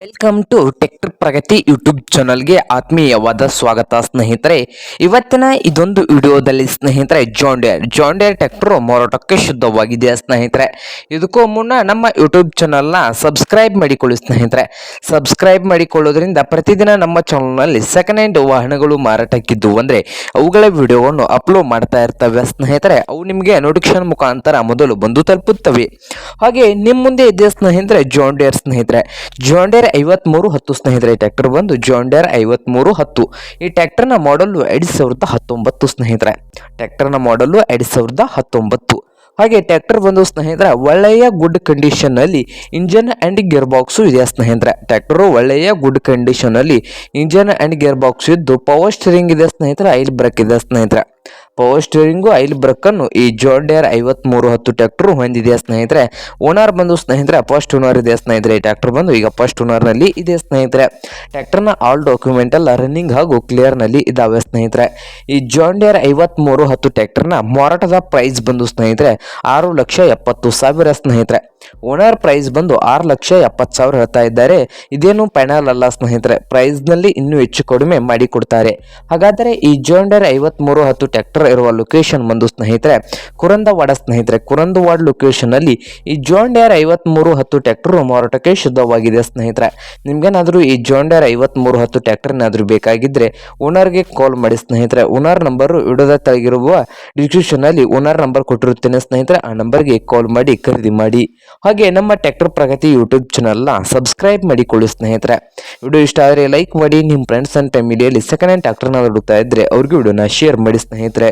Welcome to Tech Pragati YouTube ಚಾನಲ್ಗೆ ಆತ್ಮೀಯವಾದ ಸ್ವಾಗತ, ಸ್ನೇಹಿತರೆ. ಇವತ್ತಿನ ಇದೊಂದು ವಿಡಿಯೋದಲ್ಲಿ, ಸ್ನೇಹಿತರೆ ಜಾಂಡಿಯರ್ ಜಾಂಡಿಯರ್ ಟ್ಯಾಕ್ಟರ್ ಮಾರಾಟಕ್ಕೆ ಶುದ್ಧವಾಗಿದೆ, ಸ್ನೇಹಿತರೆ. ಇದಕ್ಕೂ ಮುನ್ನ ನಮ್ಮ ಯೂಟ್ಯೂಬ್ ಚಾನಲ್ನ ಸಬ್ಸ್ಕ್ರೈಬ್ ಮಾಡಿಕೊಳ್ಳಿ, ಸ್ನೇಹಿತರೆ. ಸಬ್ಸ್ಕ್ರೈಬ್ ಮಾಡಿಕೊಳ್ಳೋದ್ರಿಂದ ಪ್ರತಿದಿನ ನಮ್ಮ ಚಾನಲ್ನಲ್ಲಿ ಸೆಕೆಂಡ್ ಹ್ಯಾಂಡ್ ವಾಹನಗಳು ಮಾರಾಟಕ್ಕಿದ್ದು ಅಂದರೆ ಅವುಗಳ ವಿಡಿಯೋವನ್ನು ಅಪ್ಲೋಡ್ ಮಾಡ್ತಾ ಇರ್ತವೆ, ಸ್ನೇಹಿತರೆ. ಅವು ನಿಮಗೆ ನೋಟಿಫಿಕೇಶನ್ ಮುಖಾಂತರ ಮೊದಲು ಬಂದು ತಲುಪುತ್ತವೆ. ಹಾಗೆ ನಿಮ್ಮ ಮುಂದೆ ಇದೆ, ಸ್ನೇಹಿತರೆ ಜಾಂಡಿಯರ್ ಸ್ನೇಹಿತರೆ. ಜಾಂಡಿಯರ್ ಐವತ್ತ್ಮೂರು ಹತ್ತು ಈ ಟ್ರ್ಯಾಕ್ಟರ್ ಬಂದು ಜಾಂಡಿಯರ್ ಐವತ್ಮೂರು ಹತ್ತು. ಈ ಟ್ಯಾಕ್ಟರ್ನ ಮಾಡಲು ಎರಡು ಸಾವಿರದ ಹತ್ತೊಂಬತ್ತು ಸ್ನೇಹಿತರೆ. ಟ್ಯಾಕ್ಟರ್ನ ಮಾಡಲು ಎರಡು ಸಾವಿರದ ಹತ್ತೊಂಬತ್ತು. ಹಾಗೆ ಟ್ಯಾಕ್ಟರ್ ಬಂದು ಸ್ನೇಹಿತರೆ, ಒಳ್ಳೆಯ ಗುಡ್ ಕಂಡೀಷನ್ನಲ್ಲಿ ಇಂಜನ್ ಆ್ಯಂಡ್ ಗೇರ್ ಬಾಕ್ಸು ಇದೆ ಸ್ನೇಹಿತರೆ. ಟ್ಯಾಕ್ಟರು ಒಳ್ಳೆಯ ಗುಡ್ ಕಂಡೀಷನಲ್ಲಿ ಇಂಜನ್ ಆ್ಯಂಡ್ ಗೇರ್ ಬಾಕ್ಸ್ ಇದ್ದು ಪವರ್ ಸ್ಟೀರಿಂಗ್ ಇದೆ ಸ್ನೇಹಿತರೆ ಐಲ್ ಬ್ರೇಕ್ ಇದೆ ಸ್ನೇಹಿತರೆ. ಪವರ್ ಸ್ಟೇರಿಂಗು ಐಲ್ ಬ್ರಕ್ಕನ್ನು ಈ ಜಾಂಡಿಯರ್ ಐವತ್ಮೂರು ಹತ್ತು ಟ್ರ್ಯಾಕ್ಟರ್ ಹೊಂದಿದೆ ಸ್ನೇಹಿತರೆ? ಓನರ್ ಬಂದು ಸ್ನೇಹಿತರೆ ಫಸ್ಟ್ ಓನರ್ ಇದೆ ಸ್ನೇಹಿತರೆ. ಈ ಟ್ರ್ಯಾಕ್ಟರ್ ಬಂದು ಈಗ ಫಸ್ಟ್ ಓನರ್ನಲ್ಲಿ ಇದೆ ಸ್ನೇಹಿತರೆ. ಟ್ರ್ಯಾಕ್ಟರ್ನ ಆಲ್ ಡಾಕ್ಯುಮೆಂಟ್ ಎಲ್ಲ ರನ್ನಿಂಗ್ ಹಾಗೂ ಕ್ಲಿಯರ್ನಲ್ಲಿ ಇದಾವೆ ಸ್ನೇಹಿತರೆ. ಈ ಜಾಂಡಿಯರ್ ಐವತ್ಮೂರು ಹತ್ತು ಟ್ಯಾಕ್ಟರ್ನ ಮಾರಾಟದ ಪ್ರೈಸ್ ಬಂದು ಸ್ನೇಹಿತರೆ, ಆರು ಲಕ್ಷ ಎಪ್ಪತ್ತು ಸಾವಿರ ಸ್ನೇಹಿತರೆ. ಓನರ್ ಪ್ರೈಸ್ ಬಂದು ಆರು ಲಕ್ಷ ಎಪ್ಪತ್ತು ಸಾವಿರ ಹೇಳ್ತಾ ಇದ್ದಾರೆ. ಇದೇನು ಫೈನಲ್ ಅಲ್ಲ ಸ್ನೇಹಿತರೆ ಪ್ರೈಸ್ನಲ್ಲಿ ಇನ್ನೂ ಹೆಚ್ಚು ಕಡಿಮೆ ಮಾಡಿಕೊಡ್ತಾರೆ ಹಾಗಾದರೆ ಈ ಜಾಂಡರ್ ಐವತ್ಮೂರು ಹತ್ತು ಟ್ರ್ಯಾಕ್ಟರ್ ಇರುವ ಲೊಕೇಶನ್ ಬಂದು ಸ್ನೇಹಿತರೆ, ಕುರಂದವಾಡ ಸ್ನೇಹಿತರೆ, ಕುರಂದವಾಡ ಲೊಕೇಶನ್ ಅಲ್ಲಿ ಈ ಜಾಂಡರ್ ಐವತ್ಮೂರು ಹತ್ತು ಟ್ರ್ಯಾಕ್ಟರ್ ಮಾರಾಟಕ್ಕೆ ಶುದ್ಧವಾಗಿದೆ ಸ್ನೇಹಿತರೆ. ನಿಮ್ಗೇನಾದರೂ ಈ ಜಾಂಡರ್ ಐವತ್ಮೂರು ಹತ್ತು ಬೇಕಾಗಿದ್ರೆ ಓನರ್ಗೆ ಕಾಲ್ ಮಾಡಿ ಸ್ನೇಹಿತರೆ. ಓನರ್ ನಂಬರ್ ವಿಡೋದ ತೆಳಗಿರುವ ಡಿಸ್ಕ್ರಿಪ್ಷನ್ ಅಲ್ಲಿ ಓನರ್ ನಂಬರ್ ಕೊಟ್ಟಿರುತ್ತೇನೆ ಸ್ನೇಹಿತರೆ. ಆ ನಂಬರ್ಗೆ ಕಾಲ್ ಮಾಡಿ ಖರೀದಿ ಮಾಡಿ. ಹಾಗೆ ನಮ್ಮ ಟ್ಯಾಕ್ಟರ್ ಪ್ರಗತಿ ಯೂಟ್ಯೂಬ್ ಚಾನಲ್ನ ಸಬ್ಸ್ಕ್ರೈಬ್ ಮಾಡಿಕೊಳ್ಳಿ ಸ್ನೇಹಿತರೆ. ವಿಡಿಯೋ ಇಷ್ಟ ಆದರೆ ಲೈಕ್ ಮಾಡಿ ನಿಮ್ಮ ಫ್ರೆಂಡ್ಸ್ ಅಂಡ್ ಫ್ಯಾಮಿಲಿಯಲ್ಲಿ ಸೆಕೆಂಡ್ ಹ್ಯಾಂಡ್ ಟ್ರ್ಯಾಕ್ಟರ್ನ ಹುಡುಕ್ತಾ ಇದ್ದರೆ ಅವ್ರಿಗೆ ವಿಡಿಯೋನ ಶೇರ್ ಮಾಡಿ ಸ್ನೇಹಿತರೆ.